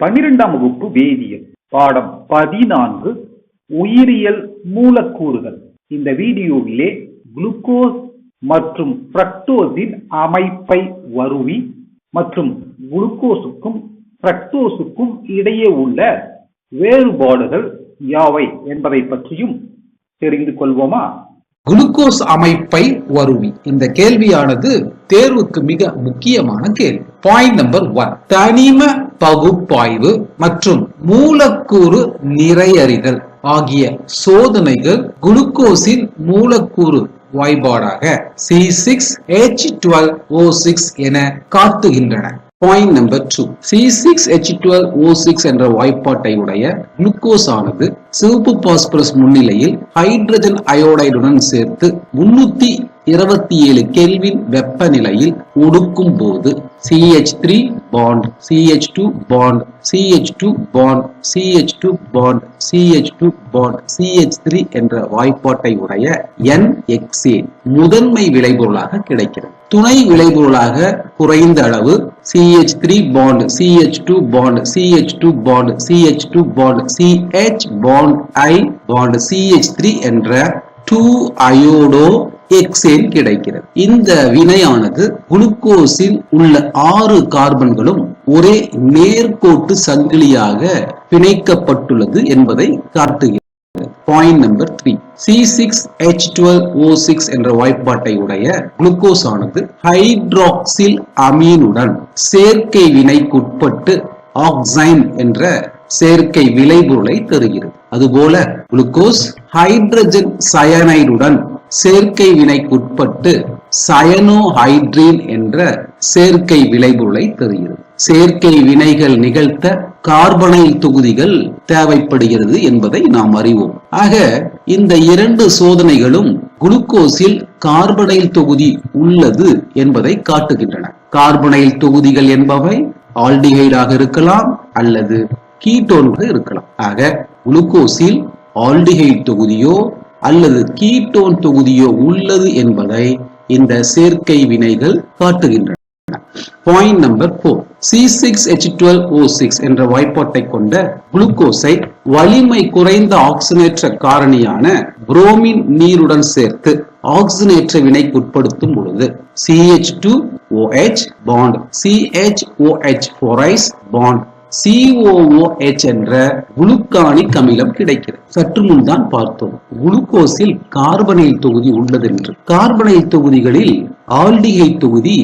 பன்னிரெண்டாம் வகுப்பு வேதியியல் பாடம் பதினான்கு உயிரியல் மூலக்கூறுகள். இந்த வீடியோவிலே குளுக்கோஸ் மற்றும் பிரக்டோஸின் அமைப்பை வருவி மற்றும் குளுக்கோஸுக்கும் ஃப்ரக்டோஸுக்கும் இடையே உள்ள வேறுபாடுகள் யாவை என்பதை பற்றியும் தெரிந்து கொள்வோமா? குளுக்கோஸ் அமைப்பை வருவி. இந்த கேள்வியானது தேர்வுக்கு மிக முக்கியமான கேள்வி. பாயிண்ட் நம்பர் ஒன் தனிம பகுப்பாய்வு மற்றும் மூலக்கூறு நிறையறிதல் ஆகிய சோதனைகள் குளுக்கோஸின் மூலக்கூறு வாய்பாடாக C six H twelve O six என காட்டுகின்றன. Point number two C six H twelve O six என்ற வாய்ப்பாட்டை உடைய குளுக்கோஸ் ஆனது சிவப்பு பாஸ்பரஸ் முன்னிலையில் ஹைட்ரஜன் அயோடைடுடன் சேர்த்து முன்னூத்தி இருபத்தி ஏழு கெல்வின் வெப்பநிலையில் ஒடுக்கும் போது CH three bond CH two bond CH two bond CH two bond CH two bond CH three என்ற வாய்ப்பாட்டை உடைய என் எக்ஸேன் முதன்மை விளைபொருளாக கிடைக்கிறது துணை விளைபொருளாக குறைந்த அளவு CH three bond CH two bond CH two bond CH two bond CH bond I bond CH three என்ற டூ அயோடோ எக்ஸேன் கிடைக்கிறது. இந்த வினையானது குளுக்கோஸில் உள்ள ஆறு கார்பன்களும் ஒரே நேர்கோட்டு சங்கிலியாக பிணைக்கப்பட்டுள்ளது என்பதை காட்டுகிறது. Point number three C six H twelve O six என்ற வாய்ப்பாட்டை உடைய குளுக்கோஸ் ஆனது ஹைட்ராக்சில் அமீனுடன் சேர்க்கை வினைக்குட்பட்டு ஆக்சைன் என்ற சேர்க்கை விளைபொருளை தருகிறது. அதுபோல குளுக்கோஸ் ஹைட்ரஜன் சயனைடுடன் சேர்க்கை வினைக்குட்பட்டு சயனோஹைட்ரீன் என்ற சேர்க்கை விளைபொருளை தருகிறது. சேர்க்கை வினைகள் நிகழ்த்த கார்பனைல் தொகுதிகள் தேவைப்படுகிறது என்பதை நாம் அறிவோம். ஆக இந்த இரண்டு சோதனைகளும் குளுக்கோஸில் கார்பனைல் தொகுதி உள்ளது என்பதை காட்டுகின்றன. கார்பனைல் தொகுதிகள் என்பவை ஆல்டிஹைடாக இருக்கலாம் அல்லது கீட்டோன்கள் இருக்கலாம். ஆக குளுக்கோஸில் ஆல்டிஹைட் தொகுதியோ அல்லது கீட்டோன் தொகுதியோ உள்ளது என்பதை இந்த சேர்க்கை வினைகள் காட்டுகின்றன. Point number four C six H twelve O six என்ற வாய்ப்பாட்டை கொண்ட குளுக்கோஸை வலிமை குறைந்த ஆக்சினேற்ற காரணியான புரோமின் நீருடன் சேர்த்து ஆக்சினேற்ற வினைக்கு உட்படுத்தும் பொழுது CH two OH bond CH OH ஃபோரைஸ் பாண்ட் COOH என்ற குளுக்கானிக் அமிலம் கிடைக்கிறது. சற்று முன் தான் பார்த்தோம். குளுக்கோஸில் கார்பனைல் தொகுதி உள்ளதென்று கார்பனைல் தொகுதிகளில் ஆல்டிகை தொகுதி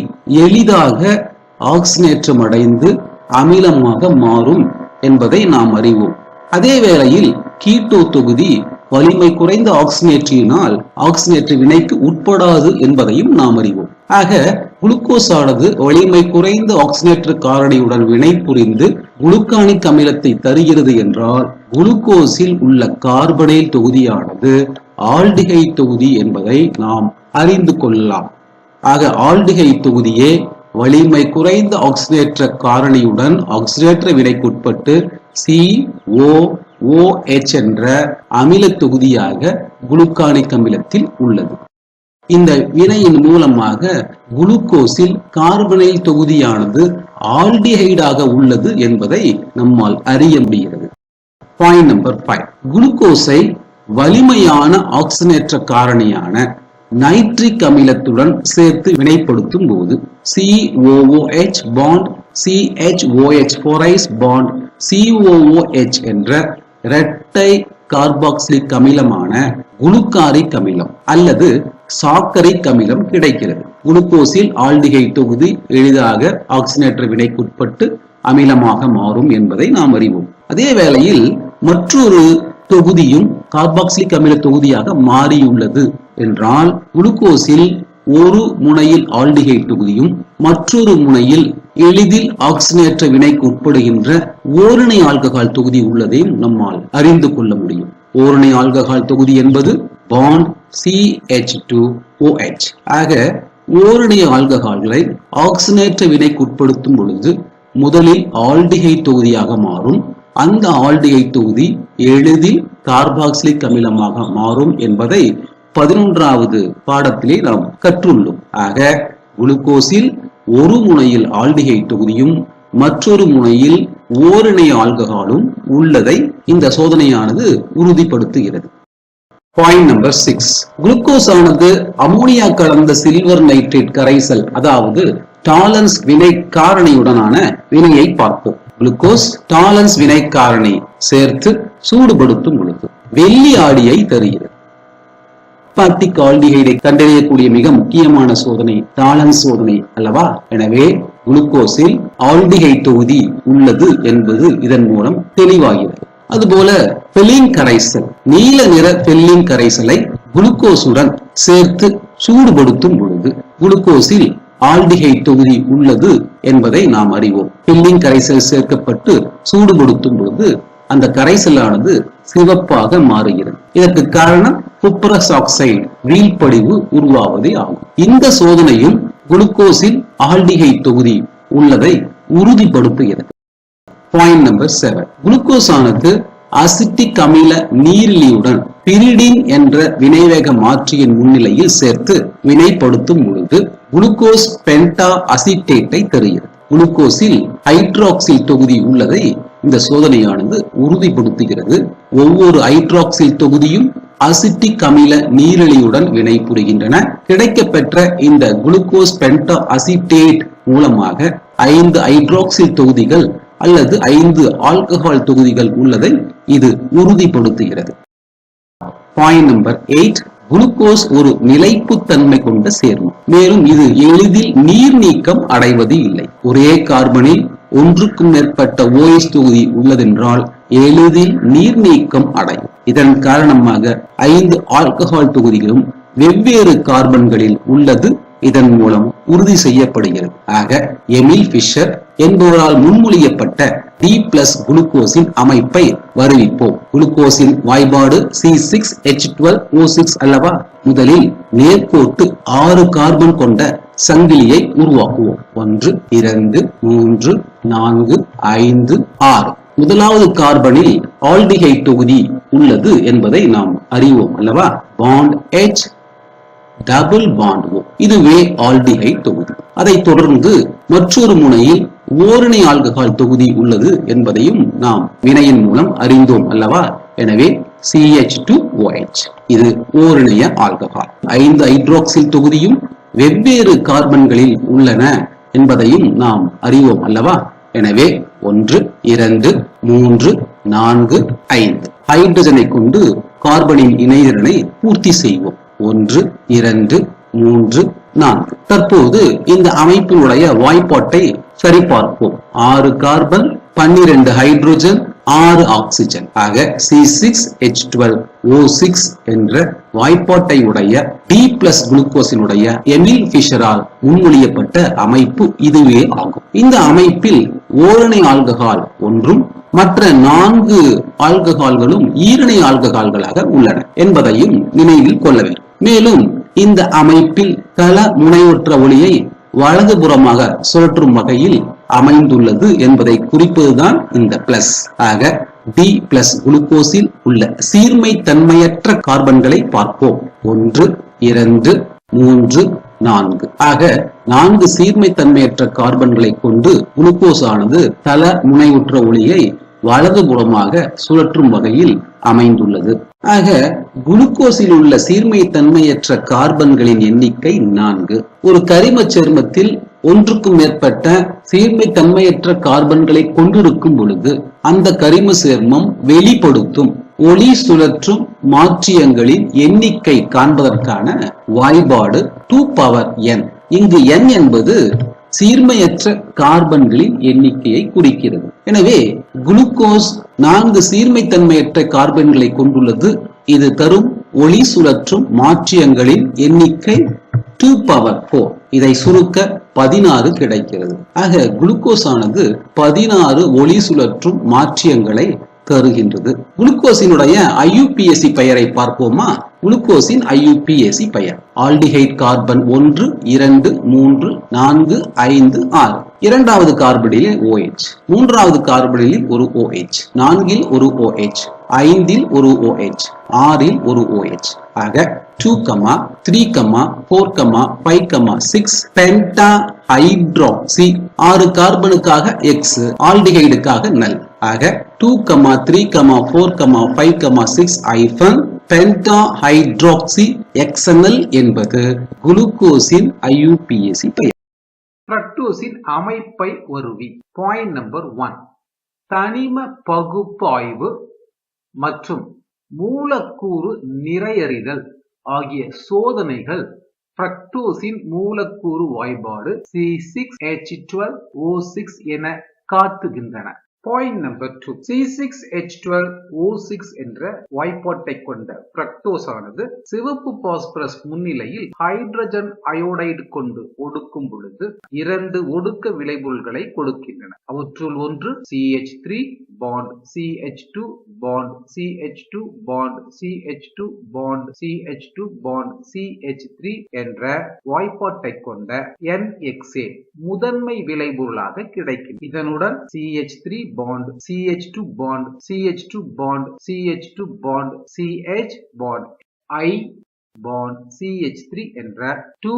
எளிதாக ஆக்சினேற்றம் அடைந்து அமிலமாக மாறும் என்பதை நாம் அறிவோம். அதே வேளையில் கீட்டோ தொகுதி வலிமை குறைந்த ஆக்சினேற்றியினால் ஆக்சினேற்ற வினைக்கு உட்படாது என்பதையும் நாம் அறிவோம். ஆக குளுக்கோஸ் ஆனது வலிமை குறைந்த ஆக்சினேற்ற காரணியுடன் வினை புரிந்து குளுக்கானிக் அமிலத்தை தருகிறது என்றால் குளுக்கோஸில் உள்ள கார்பனேல் தொகுதியானது ஆல்டிகை தொகுதி என்பதை நாம் அறிந்து கொள்ளலாம். ஆக ஆல்டிகை தொகுதியே வலிமை குறைந்த ஆக்சினேற்ற காரணியுடன் ஆக்சினேற்ற வினைக்குட்பட்டு சி ஓ OH என்ற அமில தொகுதியாக குளுக்கானிக் அமிலத்தில் உள்ளது. இந்த வினையின் மூலமாக குளுக்கோஸில் கார்பனைல் தொகுதியானது ஆல்டிஹைடாக உள்ளது என்பதை நம்மால் அறிய முடிகிறது. பாயிண்ட் நம்பர் ஃபைவ் குளுக்கோஸை வலிமையான ஆக்சினேற்ற காரணியான நைட்ரிக் அமிலத்துடன் சேர்த்து வினைப்படுத்தும் போது COOH பாண்ட் CHOH ஃபோரைஸ் பாண்ட் COOH என்ற இரட்டை கார்பாக்சிலிக் அமிலமான குளுக்காரிக் அமிலம் அல்லது சாக்கரிக் அமிலம் கிடைக்கிறது. குளுக்கோஸில் ஆல்டிகை தொகுதி எளிதாக ஆக்சினேற்ற வினைக்குட்பட்டு அமிலமாக மாறும் என்பதை நாம் அறிவோம். அதே வேளையில் மற்றொரு தொகுதியும் கார்பாக்சிலிக் அமில தொகுதியாக மாறியுள்ளது என்றால் குளுக்கோஸில் ஒரு முனையில் ஆல்டிகை தொகுதியும் மற்றொரு முனையில் எளிதில் ஆக்சினேற்ற வினைக்கு உட்படுகின்ற ஓரணை ஆல்கஹால் தொகுதி உள்ளதையும் நம்மால் அறிந்து கொள்ள முடியும். ஓரணை ஆல்கஹால் தொகுதி என்பது பாண்ட் சி டூ ஓஹெச் ஆக ஓரணை ஆல்கஹால்களை ஆக்சினேற்ற வினைக்கு உட்படுத்தும் பொழுது முதலில் ஆல்டிகை தொகுதியாக மாறும். அந்த ஆல்டிகை தொகுதி எளிதில் கார்பாக்சிலிக் அமிலமாக மாறும் என்பதை பதினொன்றாவது பாடத்திலே நாம் கற்றுள்ளோம். ஆக குளுக்கோஸில் ஒரு முனையில் ஆல்டிகை தொகுதியும் மற்றொரு முனையில் ஓரிணைய ஆல்கஹாலும் உள்ளதை இந்த சோதனையானது உறுதிப்படுத்துகிறது. பாயிண்ட் நம்பர் சிக்ஸ் குளுக்கோஸ் ஆனது அமோனியா கலந்த சில்வர் நைட்ரேட் கரைசல் அதாவது டாலன்ஸ் வினை காரணியுடனான வினையை பார்ப்போம். குளுக்கோஸ் டாலன்ஸ் வினை காரணி சேர்த்து சூடுபடுத்தும் பொழுது வெள்ளி ஆடியை தருகிறது. பாத்திக் ஆல்டிஹைடை கண்டறியக்கூடிய மிக முக்கியமான சோதனை டாலன்ஸ் சோதனை அல்லவா? எனவே குளுக்கோஸில் ஆல்டிஹைட் தொகுதி உள்ளது என்பது இதன் மூலம் தெளிவாகிறது. அதுபோல பெல்லிங் கரைசல் நீல நிற பெல்லின் கரைசலை குளுக்கோஸுடன் சேர்த்து சூடுபடுத்தும் பொழுது குளுக்கோஸில் ஆல்டிஹைட் தொகுதி உள்ளது என்பதை நாம் அறிவோம். பெல்லிங் கரைசல் சேர்க்கப்பட்டு சூடுபடுத்தும் பொழுது அந்த கரைசலானது சிவப்பாக மாறுகிறது. இதற்கு காரணம் குப்ரஸ் ஆக்சைடு வீழ்படிவு உருவாவதே ஆகும். இந்த சோதனையும் குளுக்கோஸில் ஆல்டிஹைட் தொகுதி உள்ளதை உறுதிப்படுத்துகிறது. பாயிண்ட் நம்பர் செவன் குளுக்கோஸ் ஆனது அசிட்டிக் அமில நீரிலியுடன் பிரிடின் என்ற வினைவேக மாற்றியின் முன்னிலையில் சேர்த்து வினைப்படுத்தும் பொழுது குளுக்கோஸ் பென்டா அசிட்டேட்டை தருகிறது. குளுக்கோஸில் ஹைட்ராக்சில் தொகுதி உள்ளதை இந்த சோதனையானது உறுதிப்படுத்துகிறது. ஒவ்வொரு ஹைட்ராக்சில் தொகுதியும் அசிட்டிக் அமில நீரிழியுடன் வினை புரிகின்றன கிடைக்கப்பெற்ற இந்த குளுக்கோஸ் பென்டா அசிட்டேட் மூலமாக ஐந்து ஹைட்ராக்சில் தொகுதிகள் அல்லது ஐந்து ஆல்கஹால் தொகுதிகள் உள்ளதை இது உறுதிப்படுத்துகிறது. பாயிண்ட் நம்பர் எயிட் குளுக்கோஸ் ஒரு நிலைப்புத்தன்மை கொண்ட சேர்மம். மேலும் இது எளிதில் நீர் நீக்கம் அடைவது இல்லை. ஒரே கார்பனில் ஒன்றுக்கும் மேற்பட்ட ஓஎஸ் தொகுதி உள்ளதென்றால் எளிதில் நீர் நீக்கம் அடையும். இதன் காரணமாக ஐந்து ஆல்கஹால் தொகுதிகளும் வெவ்வேறு கார்பன்களில் உள்ளது. இதன் மூலம் உறுதி செய்யப்படுகிறது. ஆக எமில் பிஷர் என்பவரால் முன்மொழியப்பட்ட டி பிளஸ் குளுக்கோஸின் அமைப்பை வருவிப்போம். குளுக்கோஸின் வாய்பாடு C six H twelve O six அல்லவா? முதலில் நேர்கோட்டு ஆறு கார்பன் கொண்ட சங்கிலியை உருவாக்குவோம். ஒன்று இரண்டு மூன்று நான்கு ஐந்து ஆறு. முதலாவது கார்பனில் ஆல்டிஹைட் தொகுதி உள்ளது என்பதை நாம் அறிவோம் அல்லவா? Bond H double bond O இதுவே ஆல்டிஹைட் தொகுதி. அதைத் தொடர்ந்து மற்றொரு முனையில் ஓரிணை ஆல்கஹால் தொகுதி உள்ளது என்பதையும் நாம் வினையின் மூலம் அறிந்தோம் அல்லவா? எனவே சிஹெச் டு ஓஹெச் இது ஓரிணைய ஆல்கஹால். ஐந்து ஹைட்ராக்சில் தொகுதியும் வெவ்வேறு கார்பன்களில் உள்ளன என்பதையும் நாம் அறிவோம் அல்லவா? எனவே ஒன்று இரண்டு மூன்று நான்கு ஐந்து. ஹைட்ரஜனை கொண்டு கார்பனின் இணைதிறனை பூர்த்தி செய்வோம். ஒன்று இரண்டு மூன்று நான்கு. தற்போது இந்த அமைப்பினுடைய வாய்ப்பாட்டை சரிபார்ப்போம். ஆறு கார்பன் பன்னிரண்டு ஹைட்ரோஜன் ஆறு ஆக்சிஜன். ஆக C six H twelve O six என்ற வாய்ப்பாட்டை உடைய டி பிளஸ் குளுக்கோஸினுடைய எமில் பிஷரால் முன்மொழியப்பட்ட அமைப்பு இதுவே ஆகும். இந்த அமைப்பில் ஓரணை ஆல்கஹால் ஒன்றும் மற்ற நான்கு ஆல்கஹால்களும் ஈரணை ஆல்கஹால்களாக உள்ளன என்பதையும் நினைவில் கொள்ள வேண்டும். மேலும் இந்த அமைப்பில் தல முனையொற்ற ஒளியை வலதுபுறமாக சுழற்றும் வகையில் அமைந்துள்ளது என்பதை குறிப்பதுதான் இந்த பிளஸ் ஆக டி பிளஸ் குளுக்கோஸில் உள்ள சீர்மை தன்மையற்ற கார்பன்களை பார்ப்போம். ஒன்று இரண்டு மூன்று நான்கு. ஆக நான்கு சீர்மை தன்மையற்ற கார்பன்களை கொண்டு குளுக்கோஸ் ஆனது தல முனைவுற்ற ஒளியை வலதுபுறமாக சுழற்றும் வகையில் அமைந்துள்ளது. ஆக குளுக்கோஸில் உள்ள சீர்மை தன்மையற்ற கார்பன்களின் எண்ணிக்கை நான்கு. ஒரு கரிமச் சேர்மத்தில் ஒன்றுக்கும் மேற்பட்ட சீர்மை தன்மையற்ற கார்பன்களை கொண்டிருக்கும் பொழுது அந்த கரிம சேர்மம் வெளிப்படுத்தும் ஒளி சுழற்றும் மாற்றியங்களின் எண்ணிக்கை காண்பதற்கான வாய்பாடு டூ பவர் என் இங்கு என் என்பது சீர்மையற்ற கார்பன்களின் எண்ணிக்கையை குறிக்கிறது. எனவே குளுக்கோஸ் நான்கு சீர்மைத்தன்மையற்ற கார்பன்களை கொண்டுள்ளது. இது தரும் ஒளி சுழற்றும் மாற்றியங்களின் எண்ணிக்கை டூ பவர் போர் இதை சுருக்க பதினாறு கிடைக்கிறது. ஆக குளுக்கோஸ் ஆனது பதினாறு ஒளி சுழற்றும் மாற்றியங்களை தருகின்றது. குளுக்கோஸினுடைய ஐயுபிஎஸ்சி பெயரை பார்ப்போமா? குளுக்கோஸின் ஐயுபிஎஸ்சி பெயர். ஆல்டிஹைட் கார்பன் ஒன்று இரண்டு மூன்று நான்கு ஐந்து ஆறு. இரண்டாவது கார்பனில் ஓஎச் மூன்றாவது கார்பனில் ஒரு ஓஹெச் நான்கில் ஒரு ஓஹெச் ஐந்தில் ஒரு ஓஹெச் ஆறில் ஒரு ஓஎச் ஆக two comma three comma four comma five comma six pentahydroxy ஆறு கார்பனுக்காக எக்ஸ் ஆல்டிஹைடுக்காக நல். ஆக two comma three comma four comma five comma six hyphen pentahydroxy எக்ஸ்என்எல் என்பது குளுக்கோஸின் ஐயூபிஎஸ்சி பெயர். ஃப்ரக்டோஸின் அமைப்பை ஒருவி. பாயிண்ட் நம்பர் ஒன் தனிம பகுப்பாய்வு மற்றும் மூலக்கூறு நிறையறிதல் ஆகிய சோதனைகள் ஃப்ரக்டோஸின் மூலக்கூறு வாய்பாடு C six H twelve O six என காட்டுகின்றன. Point number two C six H twelve O six என்ற வாய்ப்பாட்டை கொண்ட பிரக்டோஸ் ஆனது சிவப்பு பாஸ்பரஸ் முன்னிலையில் ஹைட்ரஜன் அயோடைடு கொண்டு ஒடுக்கும் பொழுது இரண்டு ஒடுக்க விளைபொருள்களை கொடுக்கின்றன. அவற்றுள் ஒன்று CH three bond CH two bond CH two bond CH two bond CH two bond CH three என்ற வாய்ப்பாட்டை கொண்ட என்எக்ஸே முதன்மை விளைபொருளாக கிடைக்கும் இதனுடன் CH three bond CH two bond CH two bond CH two bond CH bond I bond CH three என்ற two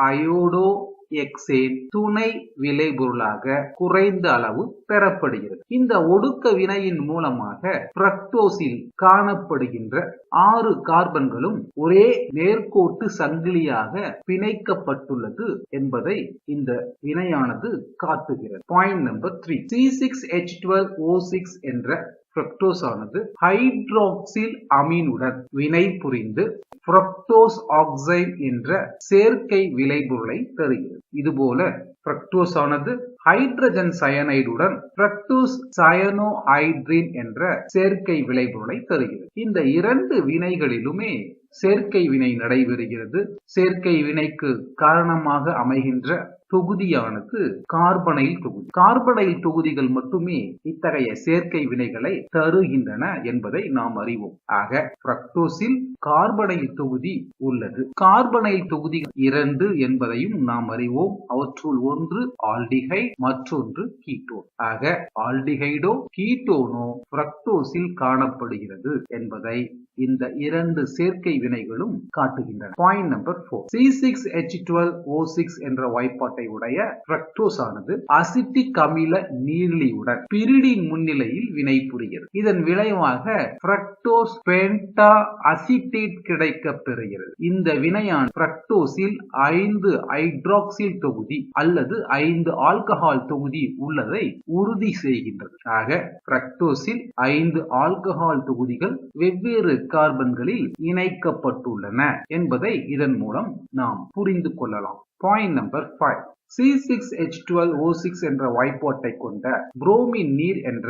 iodo hexane துணை விளைபொருளாக குறைந்த அளவு பெறப்படுகிறது. இந்த ஒடுக்க வினையின் மூலமாக பிரக்டோஸில் காணப்படுகின்ற ஆறு கார்பன்களும் ஒரே நேர்கோட்டு சங்கிலியாக பிணைக்கப்பட்டுள்ளது என்பதை இந்த வினையானது காட்டுகிறது. Point number three C six H twelve O six என்ற ஃப்ரக்டோஸ் ஆனது ஹைட்ராக்சில் அமீனுடன் வினை புரிந்து ஃப்ரக்டோஸ் ஆக்சைடு என்ற சேர்க்கை விளைபொருளை தருகிறது இதுபோல ஃப்ரக்டோஸ் ஆனது ஹைட்ரஜன் சயனைடுடன் ஃப்ரக்டோஸ் சயனோஹைட்ரின் என்ற சேர்க்கை விளைபொருளை தருகிறது இந்த இரண்டு வினைகளிலுமே சேர்க்கை வினை நடைபெறுகிறது. சேர்க்கை வினைக்கு காரணமாக அமைகின்ற தொகுதியானது கார்பனைல் தொகுதி. கார்பனைல் தொகுதிகள் மட்டுமே இத்தகைய சேர்க்கை வினைகளை தருகின்றன என்பதை நாம் அறிவோம். ஆக பிரக்டோஸில் கார்பனைல் தொகுதி உள்ளது. கார்பனைல் தொகுதி இரண்டு என்பதையும் நாம் அறிவோம். அவற்றுள் ஒன்று ஆல்டிகை மற்றொன்று கீட்டோன் ஆக ஆல்டிகைடோ கீட்டோனோ பிரக்டோஸில் காணப்படுகிறது என்பதை இந்த இரண்டு சேர்க்கை வினைகளும் காட்டுகின்றன. Point number four C six H twelve O six என்ற வாய்ப்பாட்டு உடைய ஃப்ரக்டோஸ் ஆனது அசிட்டிக் அமில நீர்லியுடன் பிரிடின் முன்னிலையில் வினை புரிகிறது இதன் விளைவாக ஃப்ரக்டோஸ் பென்டா அசிட்டேட் கிடைக்க பெறுகிறது. இந்த வினையான் ஃப்ரக்டோஸில் ஐந்து ஹைட்ராக்சில் தொகுதி அல்லது ஐந்து ஆல்கஹால் தொகுதி உள்ளதை உறுதி செய்கின்றது. ஆக ஃப்ரக்டோஸில் ஐந்து ஆல்கஹால் தொகுதிகள் வெவ்வேறு கார்பன்களில் இணைக்கப்பட்டுள்ளன என்பதை இதன் மூலம் நாம் புரிந்து கொள்ளலாம். Point number five C six H twelve O six என்ற வாய்ப்பாட்டை கொண்ட புரோமின் நீர் என்ற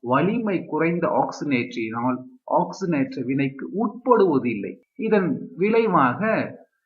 வலிமை குறைந்த ஆக்சினேற்றினால் ஆக்சினேற்ற வினைக்கு உட்படுவதில்லை. இதன் விளைவாக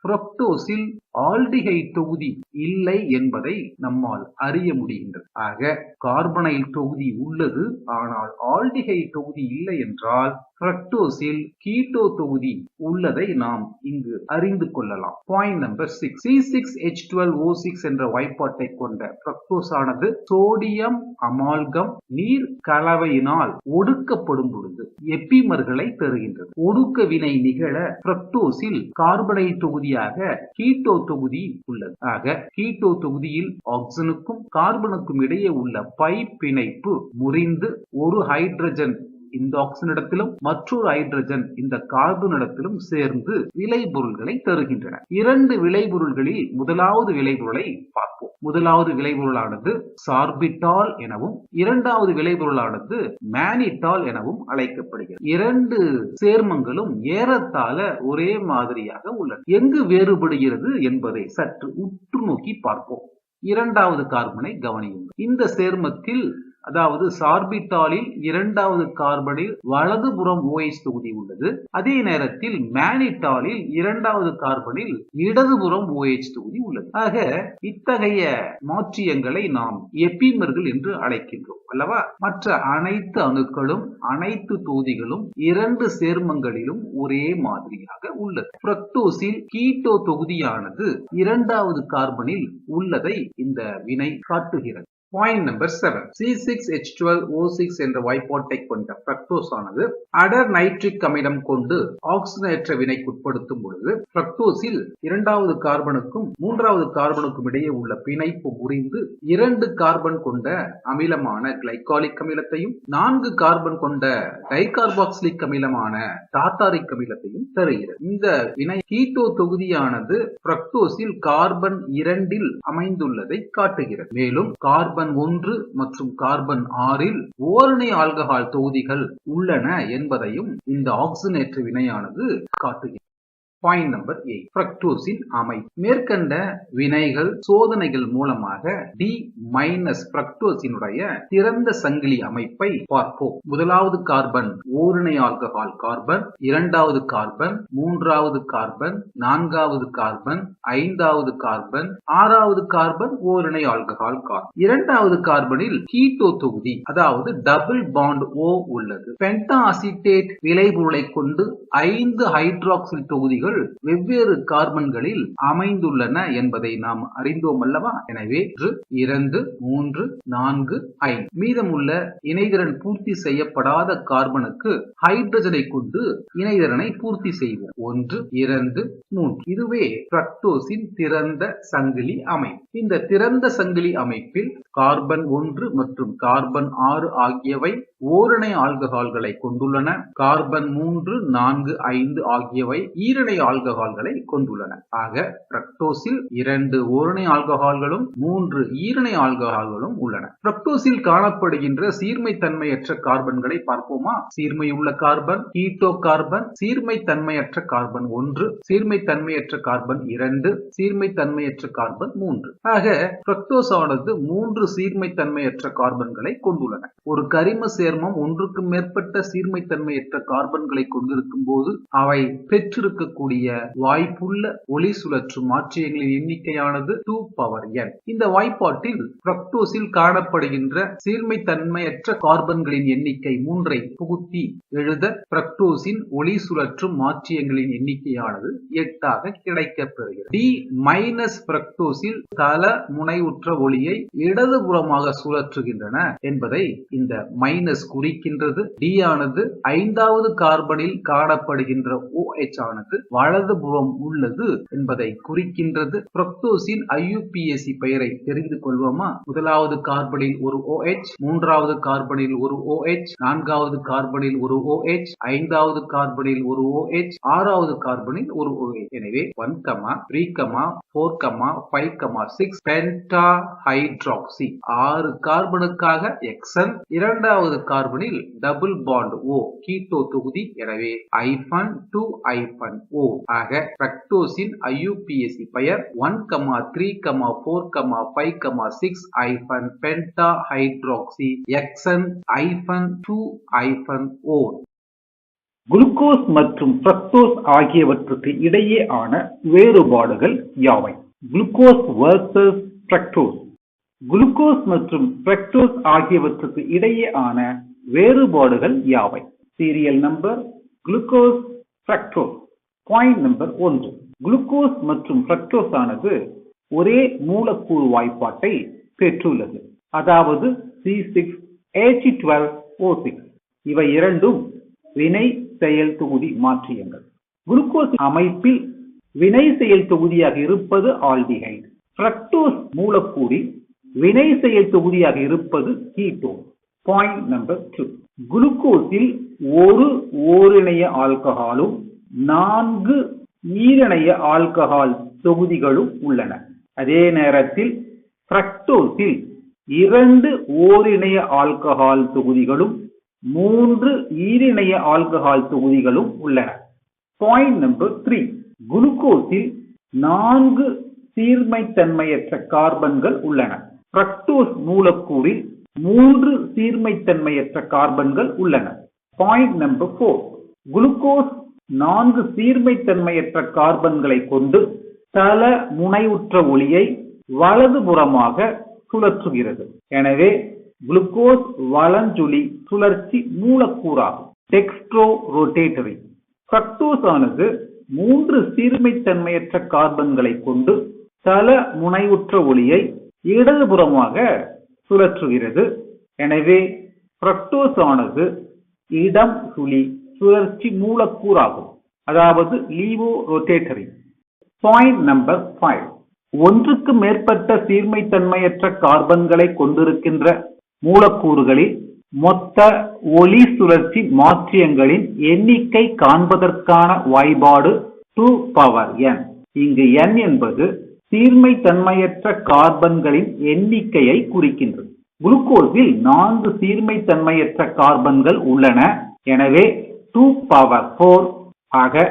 புரொக்டோஸில் ஆல்டிஹைட் தொகுதி இல்லை என்பதை நம்மால் அறிய முடிகின்றது. ஆக கார்பனைல் தொகுதி உள்ளது ஆனால் ஆல்டிஹைட் தொகுதி இல்லை என்றால் ஃப்ரக்டோஸில் கீட்டோ தொகுதி உள்ளதை நாம் இங்கு அறிந்து கொள்ளலாம். Point number six C six H twelve O six என்ற வாய்ப்பாட்டை கொண்ட ஃப்ரக்டோஸ் ஆனது சோடியம் அமால்கம் நீர் கலவையினால் ஒடுக்கப்படும் பொழுது எப்பிமர்களை தருகின்றது ஒடுக்க வினை நிகழ ஃப்ரக்டோஸில் கார்பனைட் தொகுதியாக கீட்டோ தொகுதி உள்ளது. ஆக கீட்டோ தொகுதியில் ஆக்சனுக்கும் கார்பனுக்கும் இடையே உள்ள பை பிணைப்பு முறிந்து ஒரு ஹைட்ரஜன் இந்த ஆக்சிஜனிடத்திலும் மற்றொரு ஹைட்ரஜன் இந்த கார்பனிடத்திலும் சேர்ந்து விளைபொருள்களை தருகின்றன. இரண்டு விளைபொருள்களில் முதலாவது விளைபொருளை பார்ப்போம். முதலாவது விளைபொருளானது சார்பிட்டால் எனவும் இரண்டாவது விளைபொருளானது மேனிட்டால் எனவும் அழைக்கப்படுகிறது. இரண்டு சேர்மங்களும் ஏறத்தாழ ஒரே மாதிரியாக உள்ளன. எங்கு வேறுபடுகிறது என்பதை சற்று உற்று நோக்கி பார்ப்போம். இரண்டாவது கார்பனை கவனியுங்கள். இந்த சேர்மத்தில் அதாவது சார்பிட்டாலில் இரண்டாவது கார்பனில் வலதுபுறம் ஓஎஸ் தொகுதி உள்ளது. அதே நேரத்தில் மேனிட்டாலில் இரண்டாவது கார்பனில் இடதுபுறம் ஓஎச் தொகுதி உள்ளது. ஆக இத்தகைய மாற்றியங்களை நாம் எப்பிமர்கள் என்று அழைக்கின்றோம் அல்லவா? மற்ற அனைத்து அணுக்களும் அனைத்து தொகுதிகளும் இரண்டு சேர்மங்களிலும் ஒரே மாதிரியாக உள்ளது. புரக்டோஸில் கீட்டோ தொகுதியானது இரண்டாவது கார்பனில் உள்ளதை இந்த வினை காட்டுகிறது. Point number seven C six H twelve O six என்ற வாய்ப்பாட்டை கொண்ட பிரக்டோஸ் ஆனது அடர் நைட்ரிக் அமிலம் கொண்டு ஆக்சிஜனேற்ற வினைக்குட்படுத்தும் பொழுது பிரக்டோஸில் இரண்டாவது கார்பனுக்கும் மூன்றாவது கார்பனுக்கும் இடையே உள்ள பிணைப்பு முறிந்து இரண்டு கார்பன் கொண்ட அமிலமான கிளைகாலிக் அமிலத்தையும் நான்கு கார்பன் கொண்ட டைகார்பாக்சிலிக் அமிலமான டாட்டாரிக் அமிலத்தையும் தருகிறது. இந்த வினை கீட்டோ தொகுதியானது பிரக்டோஸில் கார்பன் இரண்டில் அமைந்துள்ளதை காட்டுகிறது. மேலும் கார்பன் ஒன்று மற்றும் கார்பன் ஆறில் ஓரணை ஆல்கஹால் தொகுதிகள் உள்ளன என்பதையும் இந்த ஆக்சிஜனேற்ற வினையானது காட்டுகிறது. பாயிண்ட் நம்பர் எயிட் பிரக்டோசின் அமை மேற்கண்ட வினைகள் சோதனைகள் மூலமாக டி மைனஸ் பிரக்டோசினுடைய திறந்த சங்கிலி அமைப்பை பார்ப்போம். முதலாவது கார்பன் ஓரிணை ஆல்கஹால் கார்பன் இரண்டாவது கார்பன் மூன்றாவது கார்பன் நான்காவது கார்பன் ஐந்தாவது கார்பன் ஆறாவது கார்பன் ஓரிணை ஆல்கஹால் கார்பன் இரண்டாவது கார்பனில் கீட்டோ தொகுதி அதாவது டபுள் பாண்ட் ஓ உள்ளது. பென்டா அசிட்டேட் விளைபொருளை கொண்டு ஐந்து ஹைட்ராக்சில் தொகுதிகள் வெவ்வேறு கார்பன்களில் அமைந்துள்ளன என்பதை நாம் அறிந்தோம் அல்லவா? எனவே இரண்டு மூன்று நான்கு ஐந்து. மீதமுள்ள இணைதிறன் பூர்த்தி செய்யப்படாத கார்பனுக்கு ஹைட்ரஜனை கொண்டு இணைதிறனை பூர்த்தி செய்வோம். ஒன்று இரண்டு மூன்று. இதுவே பிரக்டோஸின் திறந்த சங்கிலி அமைப்பு. இந்த திறந்த சங்கிலி அமைப்பில் கார்பன் ஒன்று மற்றும் கார்பன் ஆறு ஆகியவை ஓரணை ஆல்கஹால்களை கொண்டுள்ளன. கார்பன் மூன்று நான்கு ஐந்து ஆகியவை ஈரணை ஆல்கஹால்களை கொண்டுள்ளன. ஆக பிரக்டோஸில் இரண்டு ஓரணை ஆல்கஹால்களும் மூன்று ஈரணை ஆல்கஹால்களும் உள்ளன. பிரக்டோஸில் காணப்படுகின்ற சீர்மை தன்மையற்ற கார்பன்களை பார்ப்போமா? சீர்மையுள்ள கார்பன் கீட்டோ கார்பன் சீர்மை தன்மையற்ற கார்பன் ஒன்று சீர்மை தன்மையற்ற கார்பன் இரண்டு சீர்மை தன்மையற்ற கார்பன் மூன்று. ஆக பிரக்டோஸ் ஆனது மூன்று சீர்மை தன்மையற்ற கார்பன்களை கொண்டுள்ளன. ஒரு கரிம சேர்மம் ஒன்றுக்கு மேற்பட்ட சீர்மை தன்மையற்ற கார்பன்களை கொண்டிருக்கும் போது அவை பெற்றிருக்கக்கூடிய வாய்ப்புள்ள ஒளி சுழற்றும் மாற்றியங்களின் எண்ணிக்கையானது டூ பவர் என் இந்த வாய்ப்பாட்டில் பிரக்டோஸில் காணப்படுகின்ற சீர்மை தன்மையற்ற கார்பன்களின் எண்ணிக்கை மூன்றை புகுத்தி எழுத பிரக்டோஸின் ஒளி சுழற்றும் மாற்றியங்களின் எண்ணிக்கையானது எட்டாக கிடைக்கப்பெறுகிறது டி மைனஸ் பிரக்டோஸில் தல முனைவுற்ற ஒளியை இடதுபுறமாக சுழற்றுகின்றன என்பதை இந்த மைனஸ் குறிக்கின்றது. டி ஆனது ஐந்தாவது கார்பனில் காணப்படுகின்ற OH ஆனது வலதுபுறம் உள்ளது என்பதை குறிக்கின்றது. பிரக்டோஸின் ஐயுபிஎஸ்சி பெயரை தெரிந்து கொள்வோமா? முதலாவது கார்பனில் ஒரு OH மூன்றாவது கார்பனில் ஒரு OH நான்காவது கார்பனில் ஒரு OH ஐந்தாவது கார்பனில் ஒரு OH ஆறாவது கார்பனில் ஒரு OH எனவே one comma three comma four comma five comma six penta hydroxy ஆறு கார்பனுக்காக எக்ஸன் இரண்டாவது கார்பனில் டபுள் பாண்ட் ஓ கீட்டோ தொகுதி. எனவே ஐபன் டூ ஐபன் ஓ ஆக ஃபிரக்டோஸின் ஐயூபிஎஸ்சி பெயர் one comma three comma four comma five comma six hyphen penta hydroxy எக்ஸன் ஐஃபன் டூ ஐஃபன் ஓ குளுக்கோஸ் மற்றும் ஃப்ரக்டோஸ் ஆகியவற்றுக்கு இடையே ஆன வேறுபாடுகள் யாவை? குளுக்கோஸ் வர்சஸ் ஃப்ரக்டோஸ் குளுக்கோஸ் மற்றும் ஃப்ரக்டோஸ் ஆகியவற்றுக்கு இடையே ஆன வேறுபாடுகள் யாவை? Serial number glucose fructose point number ஒன்று. குளுக்கோஸ் மற்றும் ஃப்ரக்டோஸ் ஆனது ஒரே மூலக்கூறு வாய்ப்பாட்டை பெற்றுள்ளது. அதாவது C six H twelve O six இவை இரண்டும் வினை செயல் தொகுதி மாற்றியங்கள். குளுக்கோஸ் அமைப்பில் வினை செயல் தொகுதியாக இருப்பது ஆல்டிஹைடு ஃப்ரக்டோஸ் மூலக்கூறில் வினை செயல் தொகுதியாக இருப்பது கீட்டோன் பாயிண்ட் நம்பர் டூ குளுக்கோஸில் ஒரு ஓரிணைய ஆல்கஹாலும் நான்கு நீரிணைய ஆல்கஹால் தொகுதிகளும் உள்ளன. அதே நேரத்தில் ஃப்ரக்டோஸில் இரண்டு ஓரிணைய ஆல்கஹால் தொகுதிகளும் மூன்று ஈரிணைய ஆல்கஹால் தொகுதிகளும் உள்ளன. பாயிண்ட் நம்பர் த்ரீ குளுக்கோஸில் நான்கு சீர்மைத்தன்மையற்ற கார்பன்கள் உள்ளன. ஃப்ரக்டோஸ் மூலக்கூறில் மூன்று சீர்மைத்தன்மையற்ற கார்பன்கள் உள்ளன. பாயிண்ட் நம்பர் ஃபோர் குளுக்கோஸ் நான்கு சீர்மைத்தன்மையற்ற கார்பன்களை கொண்டு தல முனைவுற்ற ஒளியை வலதுபுறமாக சுழற்றுகிறது. எனவே குளுக்கோஸ் வளஞ்சுளி சுழற்சி மூலக்கூறாகும். டெக்ஸ்ட்ரோ ரொட்டேட்டரி ஃப்ரக்டோஸ் ஆனது மூன்று சீர்மைத்தன்மையற்ற கார்பன்களை கொண்டு தல முனைவுற்ற ஒளியை இடதுபுறமாக சுழற்றுகிறது. எனவே ஃப்ரக்டோஸ் ஆனது இடம் சுழி சுழற்சி மூலக்கூறாகும். அதாவது laevo rotatory point number five ஒன்றுக்கு மேற்பட்ட சீர்மைத்தன்மையற்ற கார்பன்களை கொண்டிருக்கின்ற மூலக்கூறுகளில் மொத்த ஒளி சுழற்சி மாற்றியங்களின் எண்ணிக்கை காண்பதற்கான வாய்பாடு டூ பவர் என் இங்கு என் என்பது சீர்மைத்தன்மையற்ற கார்பன்களின் எண்ணிக்கையை குறிக்கின்றது. குளுக்கோஸில் நான்கு சீர்மைத்தன்மையற்ற கார்பன்கள் உள்ளன. எனவே டூ பவர் ஃபோர் ஆக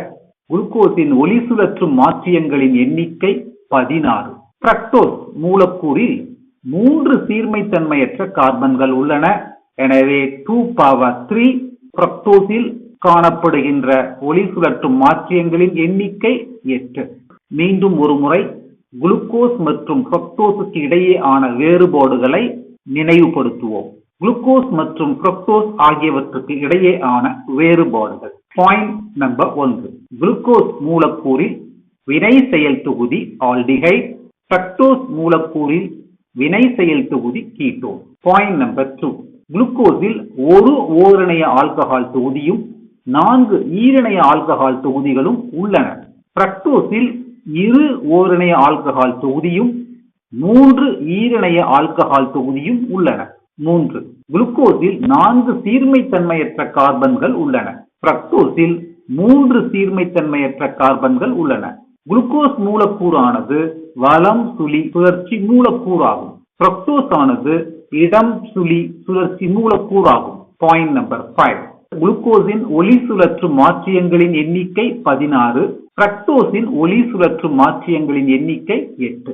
குளுக்கோஸின் ஒளி சுழற்றும் மாற்றியங்களின் எண்ணிக்கை பதினாறு. பிரக்டோஸ் மூலக்கூறில் மூன்று சீர்மைத்தன்மையற்ற கார்பன்கள் உள்ளன. எனவே டூ பவர் த்ரீ பிரக்டோஸில் காணப்படுகின்ற ஒளி சுழற்றும் மாற்றியங்களின் எண்ணிக்கை எட்டு. மீண்டும் ஒரு முறை குளுக்கோஸ் மற்றும் பிரக்டோஸுக்கு இடையே ஆன வேறுபாடுகளை நினைவுபடுத்துவோம். குளுக்கோஸ் மற்றும் ஃப்ரக்டோஸ் ஆகியவற்றுக்கு இடையேயான வேறுபாடுகள். பாயிண்ட் நம்பர் ஒன்று. குளுக்கோஸ் மூலக்கூறில் வினை செயல் தொகுதி ஆல்டிஹைட் ஃப்ரக்டோஸ் மூலக்கூறில் வினை செயல் தொகுதி கீட்டோ பாயிண்ட் நம்பர் டூ குளுக்கோஸில் ஒரு ஓரிணைய ஆல்கஹால் தொகுதியும் நான்கு ஈரிணைய ஆல்கஹால் தொகுதிகளும் உள்ளன. ஃப்ரக்டோஸில் இரு ஓரிணைய ஆல்கஹால் தொகுதியும் மூன்று ஈரிணைய ஆல்கஹால் தொகுதியும் உள்ளன. மூன்று. குளுக்கோஸில் நான்கு சீர்மைத்தன்மையற்ற கார்பன்கள் உள்ளன. ஃப்ரக்டோஸில் மூன்று சீர்மைத்தன்மையற்ற கார்பன்கள் உள்ளன. குளுக்கோஸ் மூலக்கூறானது வளம் சுழி சுழற்சி மூலக்கூறு ஆகும் ஃப்ரக்டோஸ் ஆனது இடம் சுழி சுழற்சி மூலக்கூறு ஆகும் பாயிண்ட் நம்பர் ஃபைவ் குளுக்கோஸின் ஒளி சுழற்று மாற்றியங்களின் எண்ணிக்கை பதினாறு. ஃப்ரக்டோஸின் ஒளி சுழற்று மாற்றியங்களின் எண்ணிக்கை எட்டு.